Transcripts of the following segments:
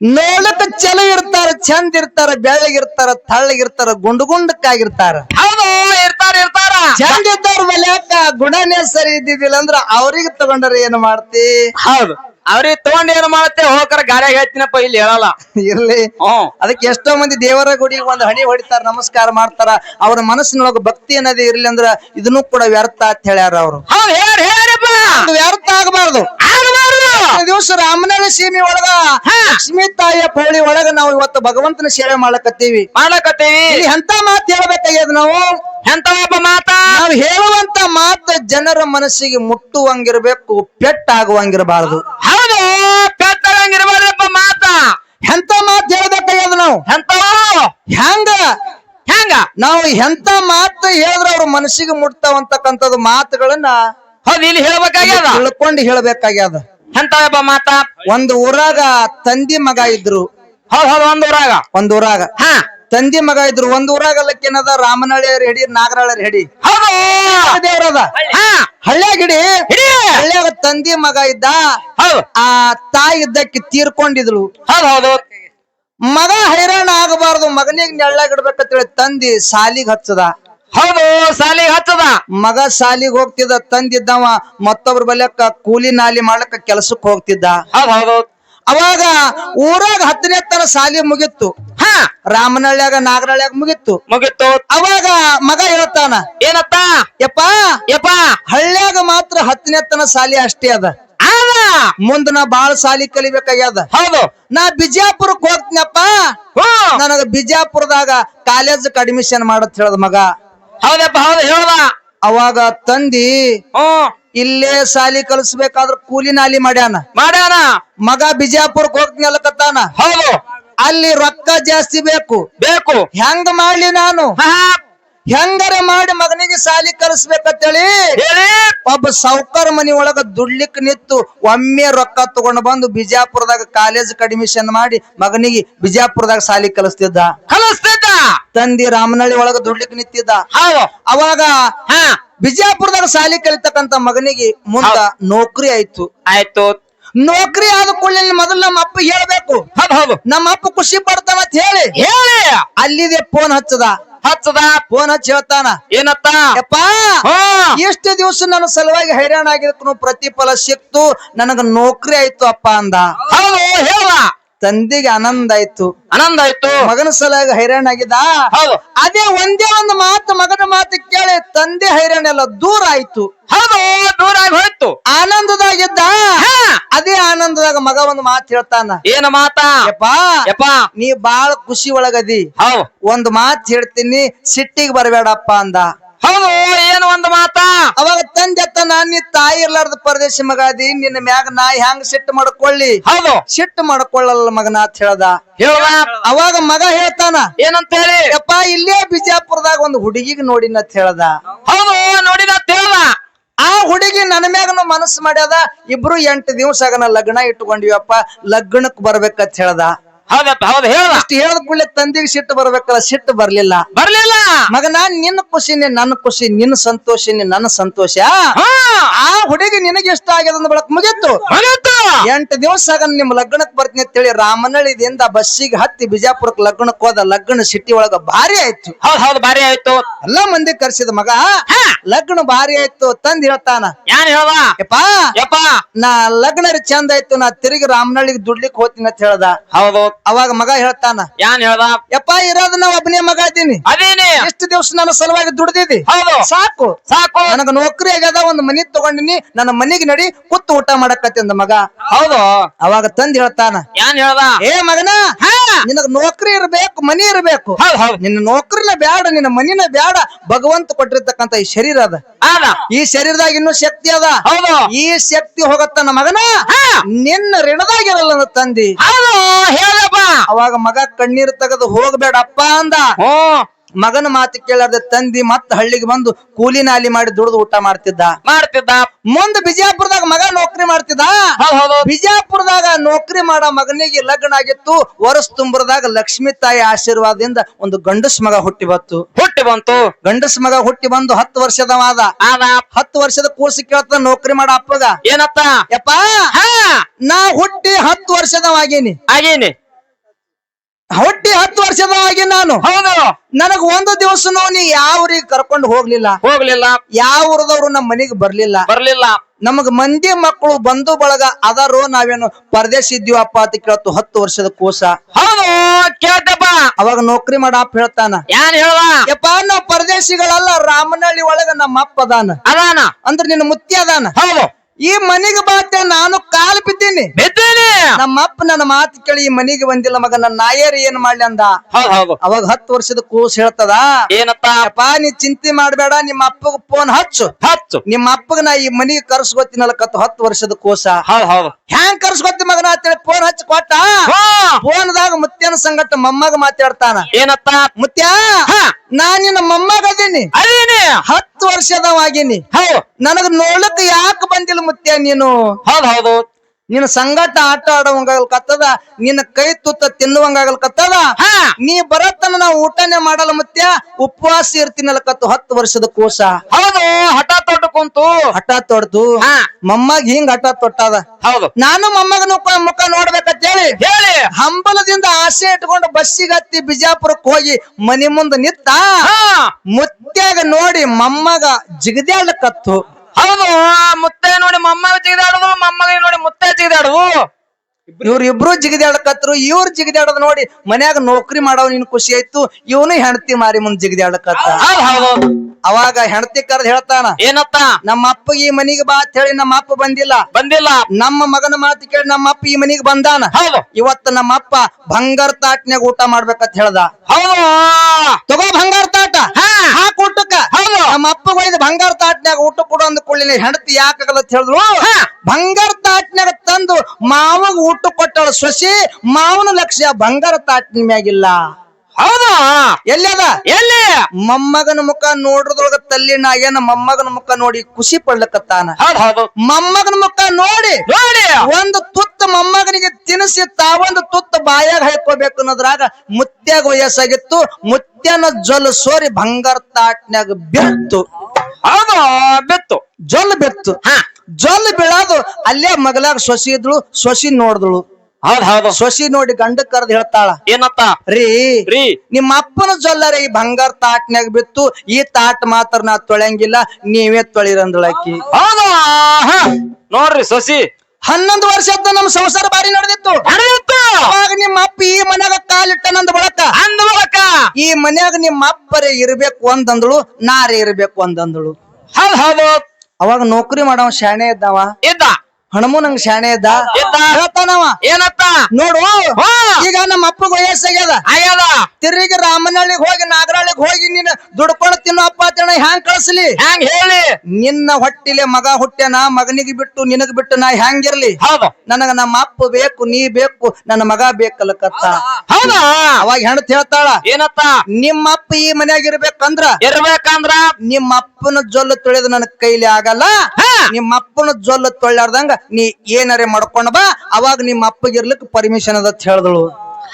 ನೋಡಕ್ ಚಲ ಇರ್ತಾರ ಚಂದ ಇರ್ತಾರ ಬೆಳ್ಳಗಿರ್ತಾರ ತಳ್ಳಗಿರ್ತಾರ ಗುಂಡು ಗುಂಡಕ್ಕಾಗಿರ್ತಾರ. ಹೌದು ಇರ್ತಾರ ಇರ್ತಾರ. ಚಂದ ಇದ್ದವ್ರ ಮಲ್ಯಾಕ ಗುಣನೇ ಸರಿ ಇದ್ದಿದ್ದಿಲ್ಲ ಅಂದ್ರ ಅವ್ರಿಗೆ ತಗೊಂಡ್ರ ಏನ್ ಮಾಡ್ತಿ? ಹೌದು. ಅವ್ರಿಗೆ ತಗೊಂಡ್ ಏನ್ ಮಾಡತ್ತೆ? ಹೋಗರ ಗಾಡಿಯಾಗ ಹೇಳ್ತೀನಪ್ಪ ಇಲ್ಲಿ ಹೇಳಲ್ಲ. ಇರ್ಲಿ. ಅದಕ್ಕೆ ಎಷ್ಟೋ ಮಂದಿ ದೇವರ ಗುಡಿಗೆ ಒಂದು ಹಣಿ ಹೊಡಿತಾರ ನಮಸ್ಕಾರ ಮಾಡ್ತಾರ. ಅವ್ರ ಮನಸ್ಸಿನೊಳಗ ಭಕ್ತಿ ಅನ್ನೋದೇ ಇರ್ಲಿ ಅಂದ್ರ ಇದನ್ನು ಕೂಡ ವ್ಯರ್ಥ ಅಂತ ಹೇಳ್ಯಾರ ಅವ್ರು. ವ್ಯರ್ಥ ಆಗಬಾರ್ದು. ದಿವಸ ರಾಮನಗರ ಸೀಮೆ ಒಳಗ ಲಕ್ಷ್ಮಿ ತಾಯಿಯ ಪೌಳಿ ಒಳಗ ನಾವು ಇವತ್ತು ಭಗವಂತನ ಸೇವೆ ಮಾಡಕತ್ತೀವಿ ಮಾಡಕತ್ತೀವಿ ಎಂತ ಮಾತು ಹೇಳ್ಬೇಕಾಗ್ಯದ ನಾವು? ಎಂತವಪ್ಪ ಮಾತ? ನಾವು ಹೇಳುವಂತ ಮಾತು ಜನರ ಮನಸ್ಸಿಗೆ ಮುಟ್ಟುವಂಗಿರ್ಬೇಕು ಪೆಟ್ಟಾಗುವಂಗಿರಬಾರದು. ಹೌದು ಪೆತ್ತರಂಗಿರ್ಬಾರ್ದಪ್ಪ ಮಾತ. ಎಂತ ಮಾತು ಹೇಳ್ಬೇಕಾಗ್ಯದ ನಾವು? ಎಂತ ಹೆಂಗ? ಹೆಂಗ? ನಾವು ಎಂತ ಮಾತು ಹೇಳಿದ್ರೆ ಅವ್ರ ಮನಸ್ಸಿಗೆ ಮುಟ್ತಾವಂತಕ್ಕಂಥದ್ದು ಮಾತುಗಳನ್ನ ಹೌದು ಇಲ್ಲಿ ಹೇಳ್ಬೇಕಾಗ್ಯದ. ತಿಳ್ಕೊಂಡು ಹೇಳ್ಬೇಕಾಗ್ಯದ. ಎಂತವಪ್ಪ ಮಾತ? ಒಂದು ಊರಾಗ ತಂದಿ ಮಗ ಇದ್ರು. ಹೌದ್ ಹೌದು ಒಂದ್ ಊರಾಗ? ಒಂದ್ ಊರಾಗ. ಹಾ. ತಂದಿ ಮಗ ಇದ್ರು. ಒಂದ್ ಊರಾಗ ಲಕ್ಕೇನದ ರಾಮನಹಳ್ಳಿಯರ್ ಹೆಡಿ ನಾಗರಾಳರ್ ಹಿಡಿ. ಹೌದು. ದೇವ್ರದ. ಹಾ. ಹಳ್ಳ್ಯಾಗ ಹಿಡಿ. ಹಳ್ಳ್ಯಾಗ ತಂದಿ ಮಗ ಇದ್ದ ಹೌದು. ಆ ತಾಯಿ ಇದ್ದಕ್ಕೆ ತೀರ್ಕೊಂಡಿದ್ಲು ಹೌದು ಹೌದು. ಮಗ ಹೈರಾಣ ಆಗಬಾರ್ದು. ಮಗನಿಗೆ ನೆಳ್ಳಾಗ ಇಡ್ಬೇಕಂತೇಳಿ ತಂದಿ ಸಾಲಿಗೆ ಹಚ್ಚದ ಹೌದು ಸಾಲಿ ಹಚ್ಚದ. ಮಗ ಸಾಲಿಗ್ ಹೋಗ್ತಿದ್ದ ತಂದಿದ್ದವ ಮತ್ತೊಬ್ರ ಬಲ್ಯಕ್ಕ ಕೂಲಿ ನಾಲಿ ಮಾಡ್ಲಕ್ಕ ಕೆಲಸಕ್ಕೆ ಹೋಗ್ತಿದ್ದ. ಹೌದು ಹೌದು. ಅವಾಗ ಊರಾಗ ಹತ್ತನೇ ತರ ಸಾಲಿ ಮುಗಿತ್ತು ಹಾ. ರಾಮನಹಳ್ಳಿಯಾಗ ನಾಗರಹಳ್ಳಿಯಾಗ ಮುಗಿತ್ತು ಮುಗಿತ್ತು ಅವಾಗ ಮಗ ಹೇಳ್ತಾನ ಏನತ್ತ? ಯಪ್ಪ ಯಪ್ಪ. ಹಳ್ಳ್ಯಾಗ ಮಾತ್ರ ಹತ್ತನೇ ತನ ಸಾಲಿ ಅಷ್ಟೇ ಅದ. ಆದ. ಮುಂದ ನಾ ಬಾಳ ಸಾಲಿ ಕಲಿಬೇಕಾಗ್ಯದ. ಹೌದು. ನಾ ಬಿಜಾಪುರಕ್ಕೆ ಹೋಗ್ತೀನಪ್ಪ. ನನಗ ಬಿಜಾಪುರದಾಗ ಕಾಲೇಜ್ ಅಡ್ಮಿಷನ್ ಮಾಡತ್ ಹೇಳದ ಮಗ. ಹೌದಪ್ಪ ಹೌದು ಹೇಳ್ದ ಅವಾಗ ತಂದಿ ಹ್ಮ್ ಇಲ್ಲೇ ಸಾಲಿ ಕಲಿಸ್ಬೇಕಾದ್ರ ಕೂಲಿ ನಾಲಿ ಮಾಡ್ಯಾನ. ಮಾಡ್ಯಾನ. ಮಗ ಬಿಜಾಪುರಕ್ ಹೋಗ್ತೀನಿ ಅಲ್ಲಕತ್ತಾನ ಹೌದು. ಅಲ್ಲಿ ರೊಕ್ಕ ಜಾಸ್ತಿ ಬೇಕು. ಬೇಕು. ಹೆಂಗ್ ಮಾಡ್ಲಿ ನಾನು? ಹಾ. ಹೆಂಗಾರ ಮಾಡಿ ಮಗನಿಗೆ ಸಾಲಿ ಕಲಿಸ್ಬೇಕಂತೇಳಿ? ಹೇಳಿ. ಒಬ್ಬ ಸೌಕರ್ ಮನಿ ಒಳಗ ದುಡ್ಲಿಕ್ ನಿತ್ತು ಒಮ್ಮೆ ರೊಕ್ಕ ತಗೊಂಡ್ ಬಂದು ಬಿಜಾಪುರದಾಗ ಕಾಲೇಜ್ ಅಡ್ಮಿಷನ್ ಮಾಡಿ ಮಗನಿಗೆ ಬಿಜಾಪುರದಾಗ ಸಾಲಿ ಕಲಿಸ್ತಿದ್ದ. ಕಲಿಸ್ತಿದ್ದ. ತಂದಿ ರಾಮನಹಳ್ಳಿ ಒಳಗ ದುಡ್ಲಿಕ್ ನಿಂತಿದ್ದ. ಅವಾಗ ಹಾ. ಬಿಜಾಪುರದಾಗ ಸಾಲಿ ಕಲಿತಕ್ಕಂತ ಮಗನಿಗೆ ಮುಂದ ನೌಕರಿ ಆಯ್ತು. ಆಯ್ತು. ನೌಕರಿ ಆದ ಕೂಡಲೇ ಮೊದಲು ನಮ್ಮ ಅಪ್ಪ ಹೇಳ್ಬೇಕು. ನಮ್ಮ ಅಪ್ಪ ಖುಷಿ ಪಡ್ತಾನ ಅಂತ ಹೇಳಿ. ಹೇಳಿ. ಅಲ್ಲಿದೆ ಫೋನ್ ಹಚ್ಚದ. ಹಚ್ಚದ ಫೋನ್ ಹಚ್ಚಿ ಹೇಳ್ತಾನ. ಏನತ್ತ? ಯಪ್ಪಾ ಎಷ್ಟು ದಿವಸ ನನ್ನ ಸಲುವಾಗಿ ಹೈರಾಣ ಆಗಿದ್ದಕ್ಕೂ ಪ್ರತಿಫಲ ಸಿಕ್ತು ನನಗ ನೌಕರಿ ಆಯ್ತು ಅಪ್ಪ ಅಂದ. ಹೌದು ಹೇಳ. ತಂದೆಗೆ ಆನಂದ ಆಯ್ತು. ಆನಂದ ಆಯ್ತು. ಮಗನ ಸಲಾಗ ಹೈರಾಣ ಆಗಿದ ಹೌದು. ಅದೇ ಒಂದೇ ಒಂದು ಮಾತು ಮಗನ ಮಾತು ಕೇಳಿ ತಂದೆ ಹೈರಾಣ ಎಲ್ಲ ದೂರ ಆಯ್ತು. ಹೌದು ದೂರಾಗಿ ಹೋಯ್ತು. ಆನಂದದಾಗಿದ್ದ? ಹಾ. ಅದೇ ಆನಂದದಾಗ ಮಗ ಒಂದು ಮಾತು ಹೇಳ್ತಾನ. ಏನ ಮಾತಾ? ಯಪ್ಪಾ ಯಪ್ಪ. ನೀ ಬಾಳ ಖುಷಿ ಒಳಗದಿ. ಹೌದು. ಒಂದ್ ಮಾತ್ ಹೇಳ್ತೀನಿ ಸಿಟ್ಟಿಗೆ ಬರಬೇಡಪ್ಪ ಅಂದ. ಹೌದು ಏನು ಒಂದ್ ಮಾತಾ? ಅವಾಗ ತಂದೆ ನಾನ್ ನೀ ತಾಯಿ ಇರ್ಲಾರ್ದ ಪರದೇಶಿ ಮಗ ಅದಿ ನಿನ್ನ ಮ್ಯಾಗ ನಾ ಹೆಂಗ್ ಸಿಟ್ಟು ಮಾಡ್ಕೊಳ್ಳಿ? ಹೌದು. ಸಿಟ್ಟು ಮಾಡ್ಕೊಳ್ಳಲ್ಲ ಮಗನ ಅಂತ ಹೇಳ್ದ. ಹೇಳುವ ಅವಾಗ ಮಗ ಹೇಳ್ತಾನ ಏನಂತ ಹೇಳಿ? ಯಪ್ಪ ಇಲ್ಲೇ ಬಿಜಾಪುರದಾಗ ಒಂದು ಹುಡುಗಿಗೆ ನೋಡಿನ ಅಂತ ಹೇಳ್ದ. ಹೌದು ನೋಡಿದ ಹೇಳ್ದ. ಆ ಹುಡುಗಿ ನನ್ನ ಮ್ಯಾಗನು ಮನಸ್ಸು ಮಾಡ್ಯದ ಇಬ್ರು ಎಂಟು ದಿವಸ ಆಗನ ಲಗ್ನ ಇಟ್ಕೊಂಡಿವಪ್ಪ ಲಗ್ನಕ್ ಬರ್ಬೇಕಂತ ಹೇಳ್ದ. ಹೌದಪ್ಪ ಹೌದು ಹೇಳ್. ಅಷ್ಟು ಹೇಳ್ದ ಕೂಡಲೇ ತಂದೆಗೆ ಸಿಟ್ಟು ಬರ್ಬೇಕಲ್ಲ ಸಿಟ್ಟು ಬರ್ಲಿಲ್ಲ. ಬರ್ಲಿಲ್ಲ. ಮಗ ನಾನ್ ನಿನ್ನ ಖುಷಿನೇ ನನ್ನ ಖುಷಿ ನಿನ್ನ ಸಂತೋಷನೇ ನನ್ನ ಸಂತೋಷ. ಆ ಹುಡುಗಿ ನಿನಗೆ ಇಷ್ಟ ಆಗ್ಯದ ಅಂದ ಬಳಕ ಮುಗಿತ್ತು ಮುಗೀತು. ಎಂಟು ದಿವಸ ಆಗ ನಿಮ್ ಲಗ್ನಕ್ ಬರ್ತೀನಿ ಅಂತ ಹೇಳಿ ರಾಮನಳ್ಳಿದಿಂದ ಬಸ್ಸಿಗೆ ಹತ್ತಿ ಬಿಜಾಪುರಕ್ ಲಗ್ನಕ್ ಹೋದ ಲಗ್ನ ಸಿಟಿ ಒಳಗ ಭಾರಿ ಆಯ್ತು. ಹೌದು ಹೌದು ಬಾರಿ ಆಯ್ತು. ಎಲ್ಲಾ ಮಂದಿ ಕರ್ಸಿದ ಮಗ. ಹಾ. ಲಗ್ನ ಭಾರಿ ಆಯ್ತು ತಂದ್ ಹೇಳ್ತಾನ. ಹೇಳವಾ? ಹೇಳ್ದ ಯಪ್ಪಾ. ನಾ ಲಗ್ನ ಚಂದ ಆಯ್ತು ನಾ ತಿರುಗಿ ರಾಮನಳ್ಳಿಗೆ ದುಡ್ಲಿಕ್ ಹೋತೀನಿ ಅಂತ ಹೇಳ್ದ. ಹೌದು ಅವಾಗ ಮಗ ಹೇಳ್ತಾನ. ಯಾನ್ ಹೇಳ್ದ? ಯಪ್ಪ ಇರೋದ್ ನಾ ಒಬ್ಬನೇ ಮಗ ಇದ್ದೀನಿ. ಅದೇನಿ? ಎಷ್ಟು ದಿವಸ ನನ್ನ ಸಲುವಾಗಿ ದುಡ್ದಿದ್ದಿ ಸಾಕು. ಸಾಕು. ನನಗ ನೌಕರಿ ಆಗ್ಯದ ಒಂದ್ ಮನಿ ತಗೊಂಡಿನಿ. ನನ್ನ ಮನಿಗೆ ನಡಿ ಕುತ್ತು ಊಟ ಮಾಡಕತ್ತಿ ಅಂದ ಮಗ. ಹೌದು. ಅವಾಗ ತಂದ್ ಹೇಳ್ತಾನ. ಏನ್ ಹೇಳ್ದ? ಏ ಮಗನ ಹಾ. ನಿನಗ ನೌಕರಿ ಇರ್ಬೇಕು ಮನಿ ಇರ್ಬೇಕು. ಹೌದು ಹೌದು. ನಿನ್ನ ನೌಕರಿನ ಬ್ಯಾಡ ನಿನ್ನ ಮನಿನ ಬ್ಯಾಡ ಭಗವಂತ ಕೊಟ್ಟಿರ್ತಕ್ಕಂತ ಈ ಶರೀರ ಅದ. ಈ ಶರೀರದಾಗ ಇನ್ನೂ ಶಕ್ತಿ ಅದ. ಹೌದು. ಈ ಶಕ್ತಿ ಹೋಗತ್ತನ ಮಗನ? ಹಾ. ನಿನ್ನ ಋಣದಾಗಿರಲ್ಲ ತಂದಿ. ಹೌದು ಹೇಳಪ್ಪ ಅವಾಗ ಮಗ ಕಣ್ಣೀರ್ ತೆಗೆದು ಹೋಗ್ಬೇಡಪ್ಪ ಅಂದ. ಹ್ಮ್. ಮಗನ ಮಾತು ಕೇಳದ ತಂದಿ ಮತ್ತ ಹಳ್ಳಿಗೆ ಬಂದು ಕೂಲಿ ನಾಲಿ ಮಾಡಿ ದುಡಿದು ಊಟ ಮಾಡ್ತಿದ್ದ. ಮಾಡ್ತಿದ್ದ. ಮುಂದ ಬಿಜಾಪುರದಾಗ ಮಗ ನೌಕರಿ ಮಾಡ್ತಿದ್ದ. ಬಿಜಾಪುರದಾಗ ನೌಕರಿ ಮಾಡೋ ಮಗನಿಗೆ ಲಗ್ನ ಆಗಿತ್ತು. ವರ್ಷ ತುಂಬರದಾಗ ಲಕ್ಷ್ಮೀ ತಾಯಿ ಆಶೀರ್ವಾದದಿಂದ ಒಂದು ಗಂಡಸ್ ಮಗ ಹುಟ್ಟಿ ಬಂತು. ಹುಟ್ಟಿ ಬಂತು. ಗಂಡಸ್ ಮಗ ಹುಟ್ಟಿ ಬಂದು ಹತ್ತು ವರ್ಷದವಾದ. ಹತ್ತು ವರ್ಷದ ಕೂರ್ಸಿ ಕೇಳ್ತ ನೌಕರಿ ಮಾಡ ಅಪ್ಪಗ. ಏನಪ್ಪ ಯಪ್ಪ ಹಾ. ನಾ ಹುಟ್ಟಿ ಹತ್ತು ವರ್ಷದವಾಗೇನಿ ಆಗೇನಿ. ಹೊಟ್ಟಿ ಹತ್ತು ವರ್ಷದ ಆಗಿ ನಾನು. ಹೌದು. ನನಗ್ ಒಂದು ದಿವಸನೂ ನೀ ಯಾವ ಊರಿಗೆ ಕರ್ಕೊಂಡು ಹೋಗ್ಲಿಲ್ಲ. ಹೋಗ್ಲಿಲ್ಲ. ಯಾವ ಊರದವ್ರು ನಮ್ಮ ಮನೆಗೆ ಬರ್ಲಿಲ್ಲ. ಬರ್ಲಿಲ್ಲ. ನಮಗ್ ಮಂದಿ ಮಕ್ಕಳು ಬಂಧು ಬಳಗ ಅದಾರು ನಾವೇನು ಪರದೇಶ ಇದ್ದೀವಪ್ಪ ಅಂತ ಕೇಳ್ತು ಹತ್ತು ವರ್ಷದ ಕೋಸ. ಹೌದು ಕೇಳ್ತಪ್ಪ. ಅವಾಗ ನೌಕರಿ ಮಾಡಪ್ಪ ಹೇಳ್ತಾನ. ಯಾರು ಹೇಳ ಯಪ್ಪ ನಾವು ಪರದೇಶಿಗಳಲ್ಲ ರಾಮನಹಳ್ಳಿ ಒಳಗ ನಮ್ಮ ಅಪ್ಪ ಅದಾನ. ಅದಾನ. ಅಂದ್ರೆ ನಿನ್ನ ಮುತ್ತಿ ಅದಾನ. ಹೌದು. ಈ ಮನೆಗೆ ಬಾತೆ ನಾನು ಕಾಲು ಬಿದ್ದೀನಿ. ಬಿದ್ದೀನಿ. ನಮ್ಮ ಅಪ್ಪ ನನ್ನ ಮಾತು ಕೇಳಿ ಈ ಮನೆಗೆ ಬಂದಿಲ್ಲ ಮಗ ನನ್ನ ನಾಯರ್ ಏನ್ ಮಾಡ್ಲಿ ಅಂದ? ಹೌದು ಹೌದು. ಅವಾಗ ಹತ್ತು ವರ್ಷದ ಕೂಸ್ ಹೇಳ್ತದ? ಏನಪ್ಪ ನೀ ಚಿಂತೆ ಮಾಡಬೇಡ ನಿಮ್ಮ ಅಪ್ಪಗ ಫೋನ್ ಹಚ್ಚು. ಹಚ್ಚು. ನಿಮ್ಮ ಅಪ್ಪಗ ನಾ ಈ ಮನೆಗೆ ಕರ್ಸ್ಕೊತೀನಲ್ಲ ಕತ್ತು ಹತ್ತು ವರ್ಷದ ಕೂಸ. ಹೌದು ಹೌದು. ಹ್ಯಾಂಗ್ ಕರ್ಸ್ಕೊತಿ ಮಗನ ಅಂತೇಳಿ ಫೋನ್ ಹಚ್ಚಿ ಕೊಟ್ಟ? ಹಾ. ಫೋನ್ದಾಗ ಮುತ್ಯನ ಸಂಗಟ ಮೊಮ್ಮಗ ಮಾತಾಡ್ತಾನ. ಏನಪ್ಪ ಮುತ್ಯ? ಹಾ. ನಾ ನಿನ್ನ ಮೊಮ್ಮಗದೀನಿ. ಅದೇನಿ ಹತ್ತು ವರ್ಷದವಾಗಿನಿ. ಹೌದು. ನನಗ್ ನೋಡ್ಲಕ್ ಯಾಕೆ ಬಂದಿಲ್ಲ ಮುತ್ಯ ನೀನು? ಹೌದು ಹೌದು. ನಿನ್ನ ಸಂಗಟ ಆಟ ಆಡುವಂಗಾಗಲ್ಕತ್ತದ ನಿನ್ನ ಕೈ ತುತ್ತ ತಿನ್ನುವಂಗಾಗಲ್ಕತ್ತದ ಹಾ. ನೀ ಬರತ್ತನ ನಾವು ಊಟನೇ ಮಾಡಲ್ಲ ಮತ್ತೆ ಉಪವಾಸ ಇರ್ತೀನಲ್ಲ ಕತ್ತು ಹತ್ತು ವರ್ಷದ ಕೋಸ ಹೌದು ಹಠ ತೊಡ್ಕೊಂತು ಕುಂತು. ಹಠ ತೊಡ್ದು ಮೊಮ್ಮಗ ಹಿಂಗ್ ಹಠ ತೊಟ್ಟದ. ಹೌದು. ನಾನು ಮೊಮ್ಮಗನ ಮುಖ- ಮುಖ ನೋಡ್ಬೇಕಂತ ಹೇಳಿ ಹೇಳಿ. ಹಂಬಲದಿಂದ ಆಸೆ ಇಟ್ಕೊಂಡು ಬಸ್ಸಿಗೆ ಹತ್ತಿ ಬಿಜಾಪುರಕ್ಕೆ ಹೋಗಿ ಮನಿ ಮುಂದೆ ನಿತ್ತ ಹಾ. ಮುತ್ಯಾಗ ನೋಡಿ ಮೊಮ್ಮಗ ಜಿಗದ್ಯಾಡ್ಲಕತ್ತು ಹೌದು ಮುತ್ತೆ ನೋಡಿ ಮಮ್ಮ ಜಿಗಿದಾಡುದು ಮೊಮ್ಮಗ ನೋಡಿ ಮುತ್ತೆ ಜಿಗಿದಾಡುದು. ಇವ್ರ ಇಬ್ರು ಜಿಗಿದಾಡಕತ್ರು ಇವ್ರು ನೋಡಿ ಮನ್ಯಾಗ ನೌಕರಿ ಮಾಡವ್ ನಿನ್ ಖುಷಿ ಆಯ್ತು ಇವನು ಹೆಂಡತಿ ಮಾರಿ ಮುಂದ್ ಜಿಗಿದಾಡಕತ್ತ. ಅವಾಗ ಹೆಂಡತಿ ಕರ್ದ್ ಹೇಳ್ತಾನ ಏನತ್ತ? ನಮ್ಮ ಅಪ್ಪ ಈ ಮನಿಗೆ ಬಾ ಅಂತ ಹೇಳಿ ನಮ್ಮ ಅಪ್ಪ ಬಂದಿಲ್ಲ. ಬಂದಿಲ್ಲ. ನಮ್ಮ ಮಗನ ಮಾತು ಕೇಳಿ ನಮ್ಮ ಅಪ್ಪ ಈ ಮನಿಗೆ ಬಂದಾನ. ಇವತ್ತ ನಮ್ಮ ಅಪ್ಪ ಬಂಗಾರ ತಾಟ್ನ್ಯಾಗ ಊಟ ಮಾಡ್ಬೇಕಂತ ಹೇಳ್ದ. ಹೌದು. ತಗೋ ಬಂಗಾರ ತಾಟ. ಹಾ. ಹಾಕ್. ನಮ್ಮ ಅಪ್ಪ ಬಂಗಾರ ತಾಟ್ನ್ಯಾಗ ಊಟ ಕೊಡು ಅಂದ ಕೂಡಲೇ ಹೆಂಡತಿ ಯಾಕಾಗಲ್ಲ ಅಂತ ಹೇಳಿದ್ರು. ಬಂಗಾರ ತಾಟ್ನ್ಯಾಗ ತಂದು ಮಾವಗ ಊಟ ಕೊಟ್ಟಳ ಸೊಸಿ ಮಾವನ ಲಕ್ಷ್ಯ ಬಂಗಾರ ತಾಟ್ನ ಮ್ಯಾಗಿಲ್ಲ. ಹೌದು? ಎಲ್ಲಿ ಅದ? ಎಲ್ಲಿ? ಮೊಮ್ಮಗನ ಮುಖ ನೋಡ್ರದೊಳಗ ತಲ್ಲಿನ ಏನ ಮೊಮ್ಮಗನ ಮುಖ ನೋಡಿ ಖುಷಿ ಪಡ್ಲಕತ್ತಾನ. ಹೌದು ಹೌದು. ಮೊಮ್ಮಗನ ಮುಖ ನೋಡಿ ನೋಡಿ. ಒಂದು ತುತ್ತ ಮೊಮ್ಮಗನಿಗೆ ತಿನ್ನಿಸಿ ತಾವೊಂದು ತುತ್ತ ಬಾಯಾಗ ಹಾಕೋಬೇಕು ಅನ್ನೋದ್ರಾಗ ಮುತ್ಯಾಗ ವಯಸ್ಸಾಗಿತ್ತು. ಮುತ್ಯನ ಜೊಲ್ ಸೋರಿ ಬಂಗಾರ ತಾಟ್ನ್ಯಾಗ ಬಿತ್ತು. ಹೌದು ಬಿತ್ತು. ಜೊಲ್ ಬೆತ್ತು. ಹಾ. ಜೊಲ್ ಬೀಳೋದು ಅಲ್ಲೇ ಮಗಲಾಗ ಸೊಸಿ ಇದ್ಳು ಸೊಸಿ ನೋಡಿದಳು. ಹೌದು ಹೌದು. ಸೊಸಿ ನೋಡಿ ಗಂಡ ಕರ್ದ್ ಹೇಳ್ತಾಳ ಏನತ್ತ? ರೀ ರೀ. ನಿಮ್ಮ ಅಪ್ಪನ ಜೊಲ್ಲರ ಈ ಬಂಗಾರ ತಾಟ್ನ್ಯಾಗ ಬಿತ್ತು ಈ ತಾಟ್ ಮಾತ್ರ ನಾ ತೊಳೆಯಂಗಿಲ್ಲ ನೀವೇ ತೊಳಿರಂದಳಕಿ ಹೌದು. ನೋಡ್ರಿ ಸೊಸಿ. ಹನ್ನೊಂದು ವರ್ಷ ನಮ್ ಸಂಸಾರ ಬಾರಿ ನಡೆದಿತ್ತು. ನಿಮ್ ಅವಾಗ ನಿಮ್ಮ ಅಪ್ಪ ಈ ಮನ್ಯಾಗ ಕಾಲಿಟ್ಟನಂದ ಬಳಕ. ಅಂದ ಮೂಲಕ ಈ ಮನ್ಯಾಗ ನಿಮ್ಮ ಅಪ್ಪರೇ ಇರ್ಬೇಕು ಒಂದಂದಳು ನಾರೇ ಇರ್ಬೇಕು ಒಂದಂದಳು ಹೌದ್ ಹೌದು. ಅವಾಗ ನೌಕರಿ ಮಾಡವ ಶಾಣೆ ಇದ್ದಾವ. ಇದ್ದ. ಹಣಮು ನಂಗ್ ಶಾಣೆ ಇದ್ದ. ಹೇಳ್ತಾನವ. ಏನತ್ತ? ನೋಡು ಈಗ ನಮ್ಮ ಅಪ್ಪಗ ವಯಸ್ಸಾಗ್ಯದ ಆಗ್ಯದ. ತಿರುಗಿ ರಾಮನಹಳ್ಳಿಗೆ ಹೋಗಿ ನಾಗರಹಳ್ಳಿಗೆ ಹೋಗಿ ನೀನು ದುಡ್ಕೊಂಡು ತಿನ್ನೋ ಅಪ್ಪ ತಿನ್ನ ಹ್ಯಾಂಗ್ ಕಳಿಸ್ಲಿ? ಹ್ಯಾಂಗ್ ಹೇಳಿ? ನಿನ್ನ ಹೊಟ್ಟಿಲೆ ಮಗ ಹುಟ್ಟ್ಯಾನ ಮಗನಿಗೆ ಬಿಟ್ಟು ನಿನಗ್ ಬಿಟ್ಟು ನಾ ಹ್ಯಾಂಗಿರ್ಲಿ? ಹೌದು. ನನಗ ನಮ್ಮ ಅಪ್ಪ ಬೇಕು ನೀ ಬೇಕು ನನ್ನ ಮಗ ಬೇಕಲ್ಲಕತ್ತ ಹೌದಾ. ಅವಾಗ ಹೆಣತ್ ಹೇಳ್ತಾಳ ಏನತ್ತ? ನಿಮ್ಮ ಅಪ್ಪ ಈ ಮನ್ಯಾಗ ಇರ್ಬೇಕಂದ್ರ? ಇರ್ಬೇಕಂದ್ರ? ನಿಮ್ಮ ಅಪ್ಪನ ಜೊಲ್ಲು ತೊಳೆದು ನನ್ನ ಕೈಲಿ ಆಗಲ್ಲ. ನಿಮ್ಮ ಅಪ್ಪನ ಜೊಲ್ಲು ತೊಳ್ಳಾರ್ದಂಗ ನೀ ಏನಾರೇ ಮಾಡ್ಕೊಂಡ್ ಬಾ. ಅವಾಗ ನಿಮ್ಮ ಅಪ್ಪಗೆ ಇರ್ಲಿಕ್ಕೆ ಪರ್ಮಿಷನ್ ಅದ ಹೇಳಿದಳು.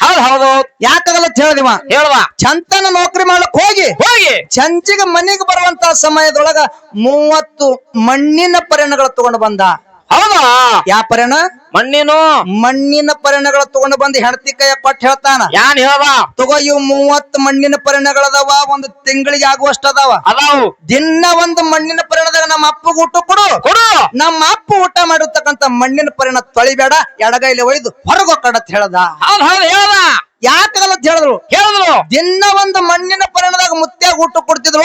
ಹೌದ್ ಹೌದು. ಯಾಕಾಗಲ್ಲ ಹೇಳದಿವ ಹೇಳುವ. ಚಂತನ ನೌಕರಿ ಮಾಡಕ್ ಹೋಗಿ. ಹೋಗಿ. ಚಂಚಿಗೆ ಮನೆಗೆ ಬರುವಂತ ಸಮಯದೊಳಗ ಮೂವತ್ತು ಮಣ್ಣಿನ ಪರಿಣಗಳ ತಗೊಂಡು ಬಂದ. ಹೌದಾ? ಯಾ ಪರಿಣ ಮಣ್ಣಿನು ಮಣ್ಣಿನ ಪರಿಣಗಳು ತಗೊಂಡು ಬಂದು ಹೆಂಡತಿ ಕೈಯ ಕೊಟ್ಟು ಹೇಳ್ತಾನ. ಯಾನ್ ಹೇಳ ತಗೋ ಇವು ಮೂವತ್ತು ಮಣ್ಣಿನ ಪರಿಣಗಳದಾವ ಒಂದು ತಿಂಗಳಿಗೆ ಆಗುವಷ್ಟ ಅದಾವ. ಅದಾವು. ದಿನ ಒಂದು ಮಣ್ಣಿನ ಪರಿಣದಾಗ ನಮ್ಮ ಅಪ್ಪಗ ಊಟ ಕೊಡು. ಕೊಡು. ನಮ್ಮ ಅಪ್ಪ ಊಟ ಮಾಡಿರ್ತಕ್ಕಂತ ಮಣ್ಣಿನ ಪರಿಣ ತೊಳಿಬೇಡ ಎಡಗೈಲಿ ಒಯ್ದು ಹೊರಗೋಕಡತ್ ಹೇಳ್ದ ಹೇಳದ. ಹೌದು ಹೇಳ್ದ. ಯಾಕಾಗಲ್ಲ ಅಂತ ಹೇಳಿದ್ರು? ಹೇಳಿದ್ರು. ದಿನ ಒಂದು ಮಣ್ಣಿನ ಪರಿಣದಾಗ ಮುತ್ಯಾಗ ಊಟ ಕೊಡ್ತಿದ್ರು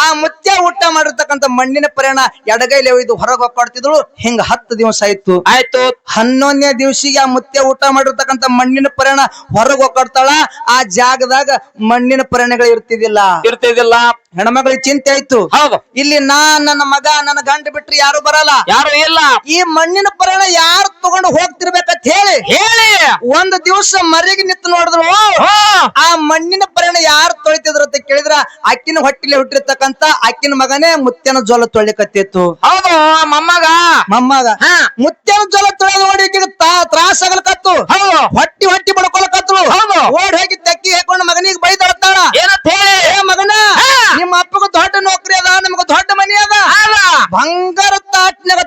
ಆ ಮುತ್ಯ ಊಟ ಮಾಡಿರ್ತಕ್ಕಂತ ಮಣ್ಣಿನ ಪರಿಣ ಎಡಗೈಲೆ ಒಯ್ದು ಹೊರಗೆ ಹೊಕ್ಕಾಡ್ತಿದ್ರು ಹಿಂಗ ಹತ್ತು ದಿವಸ ಆಯ್ತು. ಆಯ್ತು. ಹನ್ನೊಂದನೇ ದಿವಸಿಗೆ ಆ ಮುತ್ಯ ಊಟ ಮಾಡಿರ್ತಕ್ಕಂತ ಮಣ್ಣಿನ ಪರಿಣ ಹೊರಗೆ ಹೊಕ್ಕಾಡ್ತಾಳ. ಆ ಜಾಗದಾಗ ಮಣ್ಣಿನ ಪರಿಣಗಳು ಇರ್ತಿದಿಲ್ಲ ಇರ್ತಿದಿಲ್ಲ ಹೆಣ್ಮಗಳ ಚಿಂತೆ ಆಯ್ತು. ಹೌದು. ಇಲ್ಲಿ ನಾ ನನ್ನ ಮಗ ನನ್ನ ಗಂಡ ಬಿಟ್ರಿ ಯಾರು ಬರಲ್ಲ. ಯಾರು ಇಲ್ಲ. ಈ ಮಣ್ಣಿನ ಪರಿಣ ಯಾರು ತಗೊಂಡು ಹೋಗ್ತಿರ್ಬೇಕಂತ ಹೇಳಿ. ಹೇಳಿ. ಒಂದು ದಿವಸ ಮರಿಗೆ ನಿಂತು ನೋಡಿದ್ರು ಆ ಮಣ್ಣಿನ ಪರಿಣ ಯಾರು ತೊಳಿತಿದ್ರು ಅಂತ ಕೇಳಿದ್ರ ಅಕ್ಕಿನ ಹೊಟ್ಟಿಲಿ ಹುಟ್ಟಿರ್ತಕ್ಕಂತ ಅಕ್ಕಿನ ಮಗನೇ ಮುತ್ತಿನ ಜೋಲ ತೊಳಿಕತ್ತಿತ್ತು ಹೌದು ಮೊಮ್ಮಗ. ಮೊಮ್ಮಗ. ಹಾ. ಮುತ್ಯನ ಜೋಲ ತೊಳೆದ ನೋಡಿ ತ್ರಾಸ ಆಗಲ್ಕತ್ತು ಹೌದು. ಹೊಟ್ಟಿ ಹೊಟ್ಟಿ ಬಡ್ಕೊಳ್ಳಕತ್ತು ಹೌದು. ಓಡ್ ಹೋಗಿ ತಕ್ಕಿ ಹಾಕೊಂಡು ಮಗನಿಗೆ ಬೈದಳತ್ತಾಳ ಏನಂತ ಹೇಳಿ ಏ ಮಗನ ಹಾ. ನಿಮ್ಮ ಅಪ್ಪಗೂ ದೊಡ್ಡ ನೌಕರಿ ಅದ ನಮಗ ದೊಡ್ಡ ಮನಿ ಅದ ಅದ ಬಂಗಾರ ತಾಟ್ನಾಗ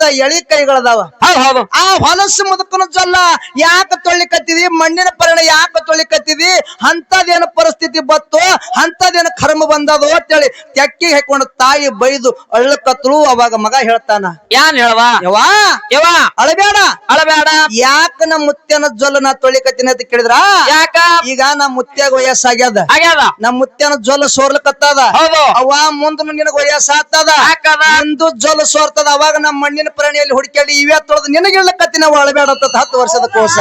ತೊಳೆಯುವಂತ ಎಳಿ ಕೈಗಳದಾವ. ಹೌದು ಆ ಹೊಲಸು ಮುದುಕನ ಜೊಲ್ಲ ಯಾಕ ತೊಳಿಕತ್ತಿದಿ ಮಣ್ಣಿನ ಪರಿಣ ಯಾಕ ತೊಳಿಕತ್ತಿದಿ ಅಂತದೇನು ಪರಿಸ್ಥಿತಿ ಬತ್ತು ಅಂತದೇನು ಕರ್ಮ ಬಂದದು ಅಂತೇಳಿ ತೆಕ್ಕಿ ಹಾಕೊಂಡು ತಾಯಿ ಬೈದು ಅಳ್ಳಕತ್ರು ಅವಾಗ ಮಗ ಹೇಳ್ತಾನ. ಯಾನ್ ಹೇಳವಾ ಯವಾ ಯವಾ ಅಳಬೇಡ. ಅಳಬೇಡ. ಯಾಕ ನಮ್ಮ ಮುತ್ಯನ ಜೊಲ್ಲ ನಾ ತೊಳಿಕತ್ತೀನಿ ಅಂತ ಕೇಳಿದ್ರ? ಯಾಕ? ಈಗ ನಮ್ಮ ಮುತ್ಯಾಗ ವಯಸ್ಸಾಗ್ಯದ. ಆಗ್ಯದ. ನಮ್ಮ ಮುತ್ಯನ ಜೊಲ್ಲ ಸೋರ್ಲಕತ್ತದ ಹೌದು. ಅವ ಮುಂದ ನಿನಗ ವಯಸ್ಸ ಆತದ ಯಾಕದ? ಇಂದು ಜೊಲ್ಲ ಸೋರ್ತದ. ಅವಾಗ ನಮ್ಮ ಮಣ್ಣಿನ ಪ್ರಾಣಿಯಲ್ಲಿ ಹುಡುಕಾಡಿ ಇವೇ ತೊಳೆದು ನಿನಗಿಳ್ಳಕತ್ತಿ ನಾವು ಅಳಬೇಡ ಅಂತ ಹತ್ತು ವರ್ಷದ ಕೋಶ?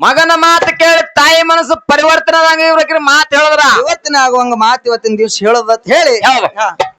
ಮಗನ ಮಾತು ಕೇಳಿ ತಾಯಿ ಮನಸ್ಸು ಪರಿವರ್ತನೆ ಇವ್ರ ಮಾತು ಹೇಳಿದ್ರ? ಇವತ್ತಿನ ಆಗುವಂಗ ಮಾತು ಇವತ್ತಿನ ದಿವ್ಸ ಹೇಳೋದತ್ ಹೇಳಿ.